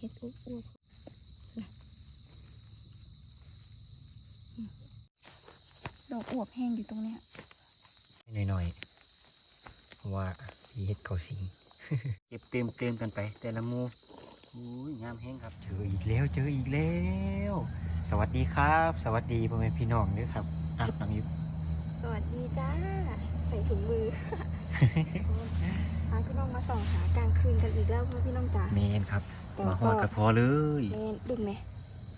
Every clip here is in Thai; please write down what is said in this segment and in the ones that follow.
ฮ้ยขาเห็ดอุบอุบนะอืมดอกอวบแห้งอยู่ตรงเนี้ยหน่อยๆเพราะว่าพี่เฮ็ดเขาสิงเก็บเติมเติมกันไป แต่ละหมูอุ้ยงามแห้งครับ เจออีกแล้วเจออีกแล้ว สวัสดีครับ สวัสดีพ่อแม่พี่น้องด้วยครับอะน้องยุสวัสดีจ้า ใส่ถุงมือ พาพี่น้องมาส่องหากลางคืนกันอีกแล้วเพื่อนพี่น้องจ๋าเมนครับแต่มาหอดกับพอเลยแมนดุมไหม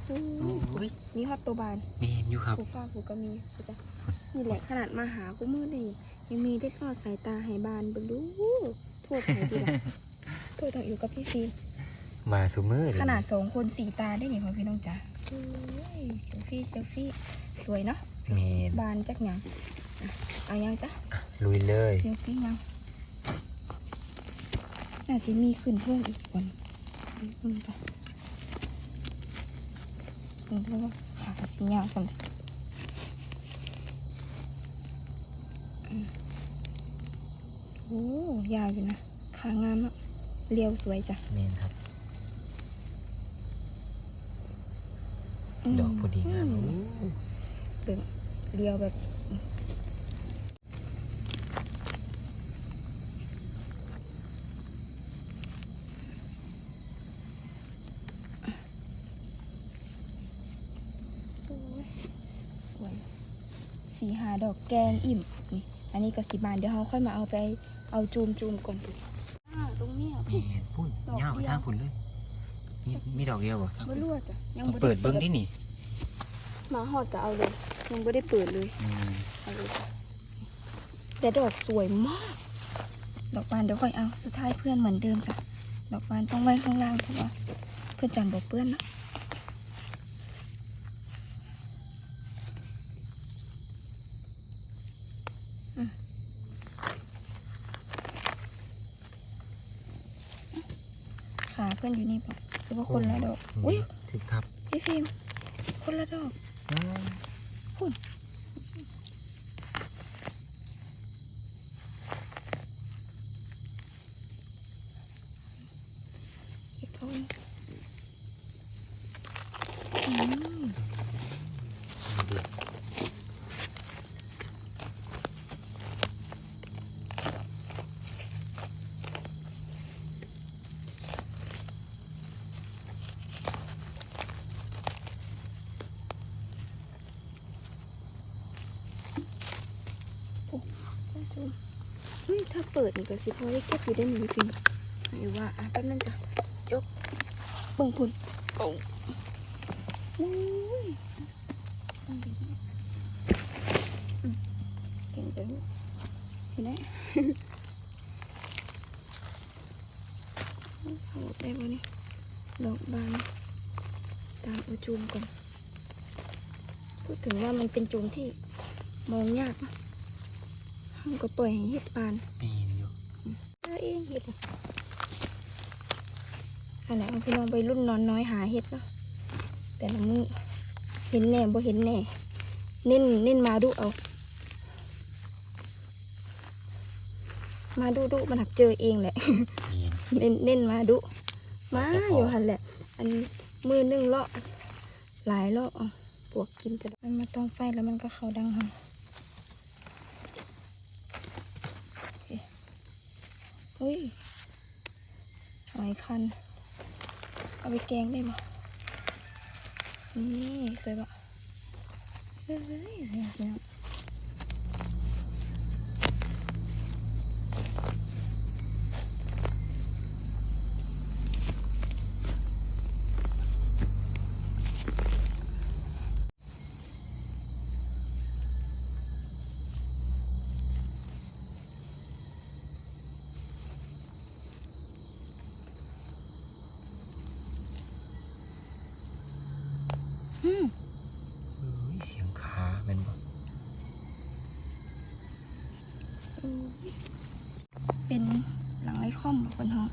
อืมโอ้ยมีฮอตตัวบานเมนอยู่ครับผูฟ้าผูก็มีเขาจะนี่แหละขนาดมาหากูมือนี่ยังมีได้ทอดสายตาให้บานเบลูทั่วไปดีละทั่วต้องอยู่กับพี่ฟีมาซูมือเลยขนาดสองคนสี่ตาได้ยังพี่น้องจ๋าเฮ้ยเซลฟี่เซลฟี่สวยเนาะเมนบานจักหยังอะเอายังจ้ะลุยเลยเซลฟี่ยัง น่าสิมีขึ้นเพิ่มอีกคนอืมจ้ะอืมแล้วก็ขาสียาวสำหรับอืมโอ้ยาวอยู่นะขางามอะเรียวสวยจ้ะเมนครับมดอกพอดีงามอือู้เป็นเรียวแบบโอ้ยสวยสีหาด อกแกงอิ่มนี่อันนี้ก็สีบานเดี๋ยวเราค่อยมาเอาไปเอาจูมจูมก่อนดูอ่าตรงเนี้ยเมนพุ่นดอกยาวไปเดียวทางพุ่นเลยมีมีดอกเดียวบ่ทางไม่พุ่นรู้จ้ะยังเอาบ่ไเปิดเบิ้งดินี่หมาหอดก็เอาเลยยังไม่ได้เปิดเลยอืมเอาเลยจ้ะแต่ดอกสวยมาก ดอกบานเดี๋ยวค่อยเอาสุดท้ายเพื่อนเหมือนเดิมจ้ะดอกบานต้องไว้ข้างล่างเพราะว่าเพื่อนจันบอกเปื้อนนะ ขาเพื่อนอยู่นี่ปะคือว่าคนละดอก อุ้ยถึกครับพี่ฟิล์มคนละดอกอ้าว คุณ เก็บเอาไว้อืม ดูดิ เฮ้ยถ้าเปิดนี่ก็สิพอได้เก็บอยู่ได้หนึ่งฟิล์มหรือว่าอะแป๊บนึงจ้ะยกเบิ่งพุ่นโอ้อุ้ยอืมเก่งจังเห็นไหมเอาได้ปะนี่ดอกบานตามเอาจูมก่อนพูดถึงว่ามันเป็นจูมที่มองยากนะห้ามก็ปล่อยให้เห็ดบาน เมนอยู่เออเองเห็ดอะอันไหนเอาพี่น้องไปรุ่นนอนน้อยหาเห็ดเนาะแต่ละมือเห็นแน่บ่เห็นแน่ เน้นเน้นมาดูเอา มาดูดูมันหักเจอเองแหละเมนเน้นเน้นมาดุมาแต่พอออยู่หันแหละ อันมือหนึ่งเลาะหลายเลาะเอาปวกกินแต่มันมาต้องไฟแล้วมันก็เขาดังหังโอเค เฮ้ยหอยคัน เอาไปแกงได้ปะนี่สวยปะเฮ้ยเนี่ยเนี่ยอืม เฮ้ยเสียงขาแมันบ่ เป็นหลังไร้ค่อมคนห้อง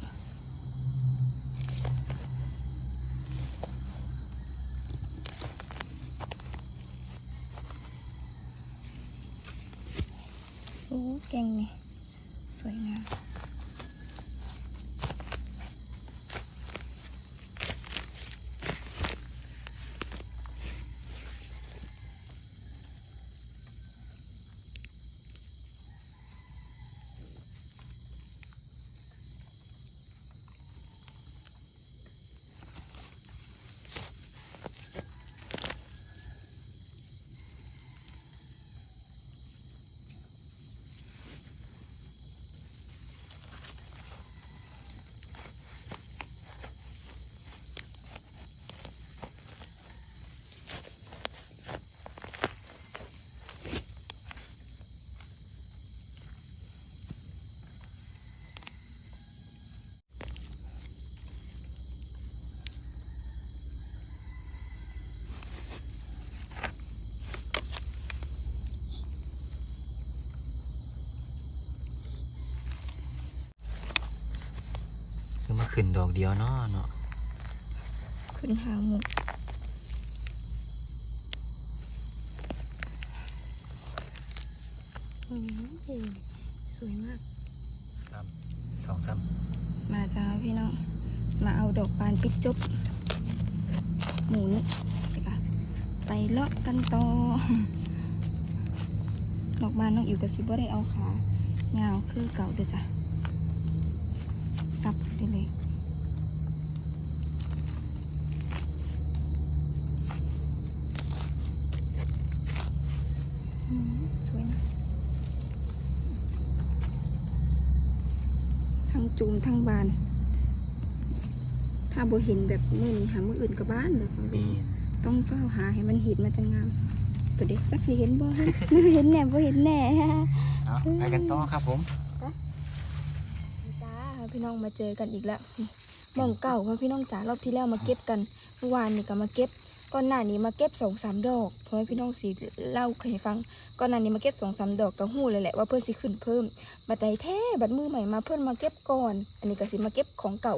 โอ้เก่งนี่ สวยงาม ขึ้นดอกเดียวเนาะเนาะขึ้นหางหมุกโอ้ยสวยมากซ้ำสองซ้มาจ้าพี่น้อง มาเอาดอกบานปิดจบหมูนี่ไปค่ะไปเลาะกันต่อดอกบานน้องอิ๋วกับซิบ่ได้เอาขาเงาวคือเก่าเด้อจ้ะซับไปเลย อืมสวยนะทั้ง จูมทั้งบาน ถ้าบ่เห็นแบบมือนี้หามืออื่นกับบ้านเลยำมีนต้องเฝ้าหาให้มันเห็นมันจะงามตัวเด็กสักสิเห็นบ่เห็นแน่บ่เห็นแน่เอาไปกันต่อครับผมจ้าพี่น้องมาเจอกันอีกแล้วนี่หมองเก่าเพราะพี่น้องจ๋ารอบที่แล้วมาเก็บกันเมื่อวานนี่ก็มาเก็บ ก่อนหน้านี้มาเก็บสองสามดอกเพราะให้พี่น้องสีเล่าให้ฟังก่อนหน้านี้มาเก็บสองสามดอกก็หู้เลยแหละว่าเพื่อนสิขึ้นเพิ่มบัดใดแท้บัดมือใหม่มาเพื่อนมาเก็บก่อน อันนี้ก็สิมาเก็บของเก่า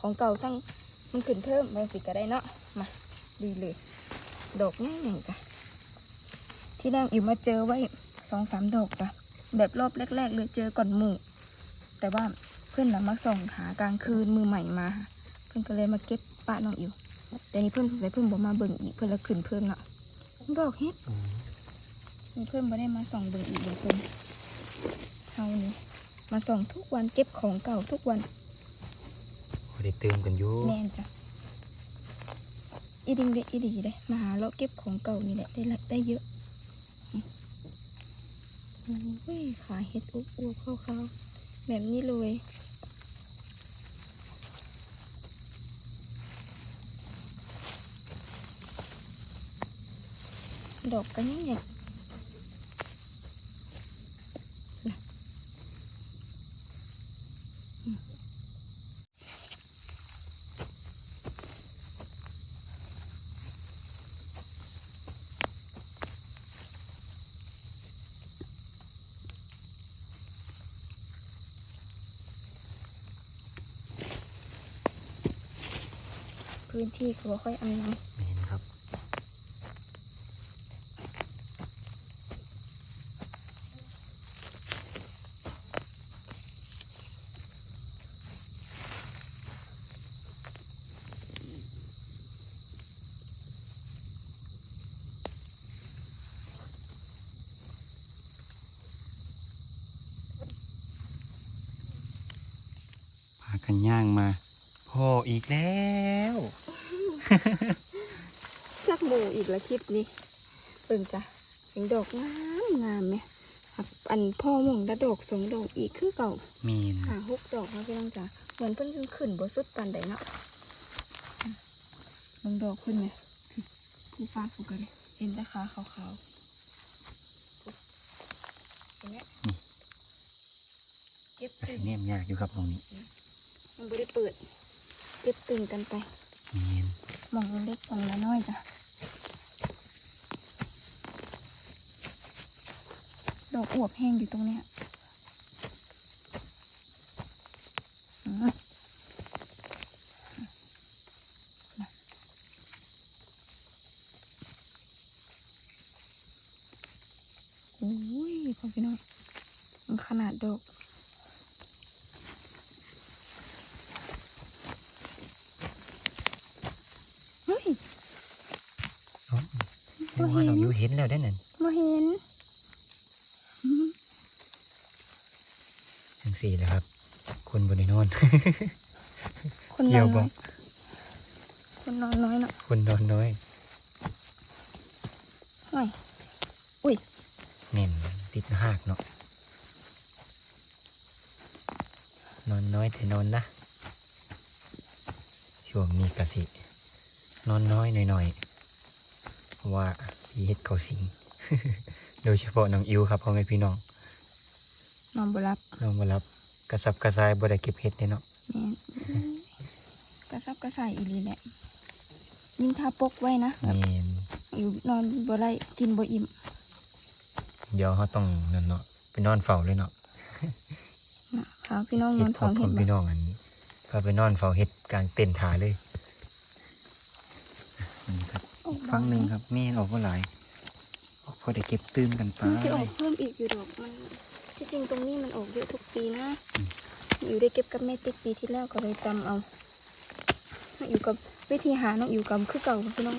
ของเก่าทั้งมันขึ้นเพิ่มบางสิก็ได้เนาะมาดีเลย ดอกง่ายๆจ้ะที่นางอิ๋วมาเจอไว้สองสามดอกจ้ะแบบรอบแรก ๆ เลยเจอก่อนหมู่ แต่ว่าเพื่อนนะมาส่องหากลางคืนมือใหม่มา เพื่อนก็เลยมาเก็บป้าน้องอิว แต่นี่เพื่อนสงสัยเพื่อนบอกมาเบิ่งอีกเพื่อนละขึ้นเพิ่มเนาะดอกเฮ็ดนี่เพื่อนบ่ได้มาส่องเบิ่งอีกเลยเพื่อนเท่านี้มาส่องทุกวันเก็บของเก่าทุกวันพอได้เติมกันอยู่แน่นจ้ะอีดิงเด็อีดีเลยมาหาเลาะเก็บของเก่านี่แหละได้ละได้เยอะอืมโอ้ยขาเห็ดอุบอวบๆขาวๆแบบนี้เลย ดอกกันยังไงพื้นที่ก็บ่ค่อยอำนวยเนครับ พา กันย่างมา พ่ออีกแล้ว จักหมูอีกละคลิปนี้เบิ่งจ้ะเห็นดอกงามงามไหมครับอันพ่อหมงละดอกสองดอกอีกคือเก่ามีนหาหกดอกนะพี่น้องจ๋าเหมือนเพิ่นขึ้นขึ้นบ่สุดปานใดเนาะลงดอกขึ้นไหมผู้ฟ้าฟูกันเลยเห็นแต่ขาขาวๆเห็นไหมเก็บก็ตึสิงเนียมยากอยู่ครับตรงนี้ มันไม่ได้เปิด เก็บตึงกันไปมีนหมองเล็กๆหมองละน้อยจ้ะดอกอวบแห้งอยู่ตรงเนี้ยอืมโอ้ยพ่อพี่น้องมันขนาดดอก เฮ้ย เอ้า โอ้ว่าเราอยู่เห็นแล้วได้อนั่นมาเห็นอืมทั้งสี่เลยครับ คนบนในนอน คนเกี่นยอวนบ่น้อยคนนอนน้อยเนาะคนนอนน้อยหน่อยอุ้ยเน่นติดหากเนาะนอนน้อยแต่นอนนะช่วงนี้กะสิ นอนน้อยหน่อยๆเพราะว่า พี่เฮ็ดเขาสิง โดยเฉพาะน้องอิวครับพ่อแม่พี่น้องนอนบรับน้องมารับกระสับกระส่ายบ่ได้เก็บเฮ็ดเด้เนาะแม่นกระซับกระส่ายอีหลีแหละยิ่งทาปกไว้นะแบบแม่นอยู่นอนบ่ได้กินบ่อิ่มเดี๋ยวเขาต้องนั่นเนาะไปนอนเฝ้าเลยเนาะนะค่ะพี่น้องนเฮ็อดนพท้องพ่เห็อนบ่พี่น้องอันพาไปนอนเฝ้าเฮ็ดกลางเต็นท์ถาเลยนี่ครับ อีกฝั่งหนึ่งครับแม่นออกว่าหลายพอได้เก็บตื้มกันไปมันจะออกเพิ่มอีกอยู่ดอกมันที่จริงตรงนี้มันออกเยอะทุกปีนะอยู่ได้เก็บกับแม่ติ๊กปีที่แล้วก็เลยจำเอาน้องอยู่กับวิธีหาน้องอยู่กับคือเก่าพี่น้อง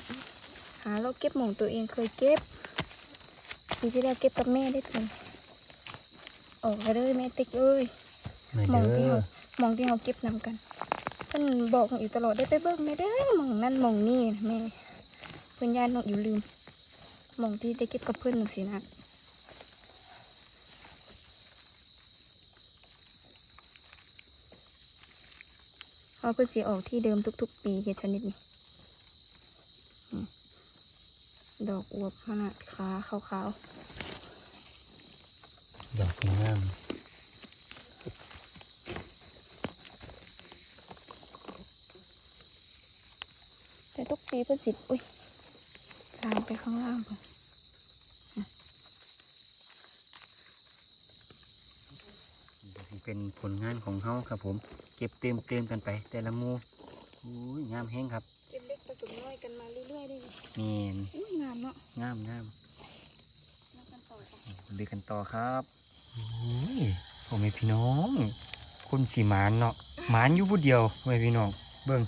หาเราเก็บหมองตัวเองเคยเก็บปีที่แล้วเก็บกับแม่ได้ถึงออกไปเลยแม่ติ๊กเอ้ยเหนื่อยมองที่เด้อเรามองที่เราเก็บนำกันเพิ่นบอกน้องอยู่ตลอดได้ไปเบิ่งไม่ได้อมองนั่นมองนี่นะแม่เพื่อนญาติน้องอยู่ลืมมองที่ได้เก็บกับเพื่อนหนึ่งสินะเอาเพื่อสีออกที่เดิมทุก ๆ ปีเห็ดชนิดนี้อืมดอกอวบขนาดขาขาวดอกงามๆแต่ทุกปีเพื่อนสิอุ้ย ตามไปข้างล่างก่อนนี่เป็นผลงานของเฮาครับผม เก็บเติมเติมกันไป แต่ละหมูอุ้ยงามแห้งครับ เก็บเล็กผสมน้อยกันมาเรื่อยๆได้ไหมนี่อุ้ยงามเนาะ งามงามแล้วกันต่อจ้ะเลือกันต่อครับอุ้ยพ่อแม่พี่น้องคนสีหมานเนาะหมานอยู่ผู้เดียวพ่อแม่พี่น้อง เบิ่ง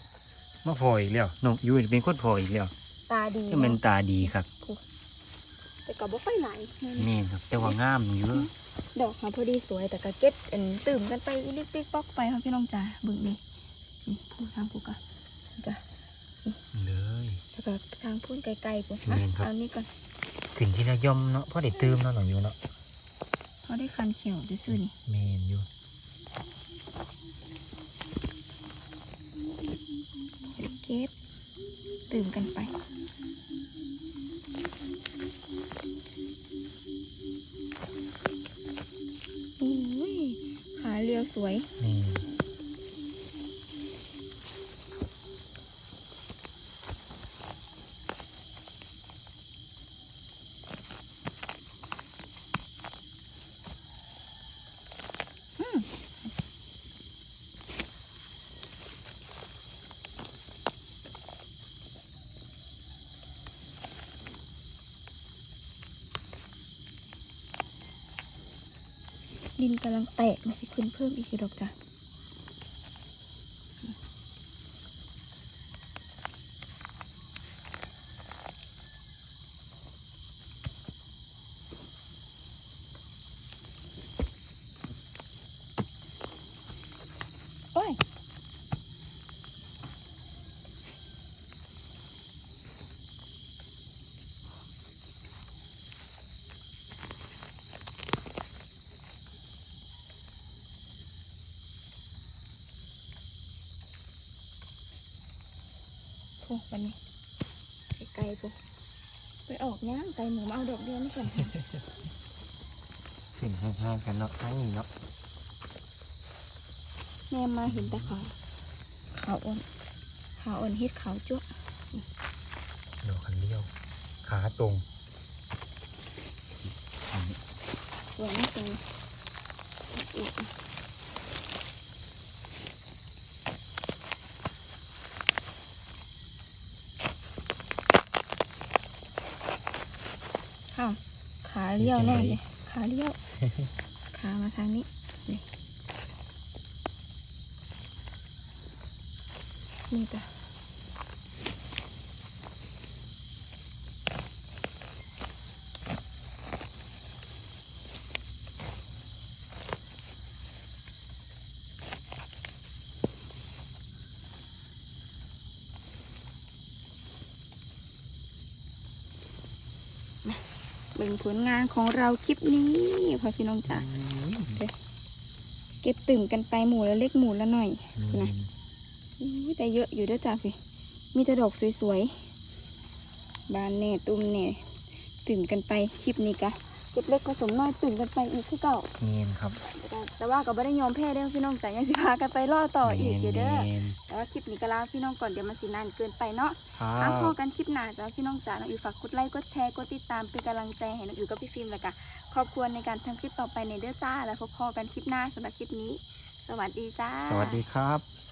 มาพออีกแล้วน้องอยู่เป็นคนพออีกแล้ว ตาดีก็มันเนาะตาดีครับ แต่กับบ่ค่อยไหลายมันนี่ครับ แต่ว่างามเยอะดอกมาพอดีสวยแต่ก็เก็บอันตื่มกันไปอีลิกปิกป๊อกไปค่ะพี่น้องจ๋าเบิ่งนี่นี่พูดทางพูดกันจ้ะเลยแล้วก็ทางพูดไกลๆพูดแม่นครับเอานี่ก่อนขึ้นที่ระยอมเนาะเพราะได้เติมเนาะน้องอยู่เนาะเขาได้คันเขียวซื่อๆนี่เมนอยู่เก็บตื่มกันไปอุ้ย วสวยนี่ ดินกำลังแตกมาสิขึ้นเพิ่มอีกดอกจ้ะโอ้ย พวกวันนี้ไกลๆพวกไปออกย่างไกลหมูมาเอาดอกเดียวนี่ก่อนขึ้นห่างๆกันเนาะทั้งนี้เนาะแม่มาเห็นแต่ขาวขาวอ่อนขาวอ่อนเฮ็ดขาวจ้วะดอกคันเลี้ยวขาตรงสวยไม่สวยอุ๊ยอ้าวขา เลี้ยวแน่เลยขาเลี้ยว ขามาทางนี้นี่นี่จ้ะเบิ่งผลงานของเราคลิปนี้พ่อพี่น้องจ๋าเก็บตื่มกันไปหมู่ละเล็กหมู่ละหน่อยนะอุ๊ยแต่เยอะอยู่เด้วยจ้าพี่มีแต่ดอกสวยๆบานแน่ตุ้มแน่ตื่มกันไปคลิปนี้กะ เก็บเล็กผสมน้อยตื่มกันไปอีกคือเก่าเมนครับแต่แต่ว่าก็ไม่ได้ยอมแพ้เด้อพี่น้องจ๋ายังสิพากันไปล่อต่ออีกอยู่เด้อแม่นแต่ว่าคลิปนี้ก็ลาพี่น้องก่อนเดี๋ยวมันสินานเกินไปเนาะครัถ้าพบอกันคลิปหน้าจ้าพี่น้องจ๋าน้องอยู่ฝากกดไลค์กดแชร์กดติดตามเป็นกำลังใจให้น้องอยู่กับพี่ฟิล์มแล้วก็ครอบครัวในการทำคลิปต่อไปในเด้อจ้า แล้วพบพอกันคลิปหน้าสำหรับคลิปนี้ สวัสดีจ้า สวัสดีครับ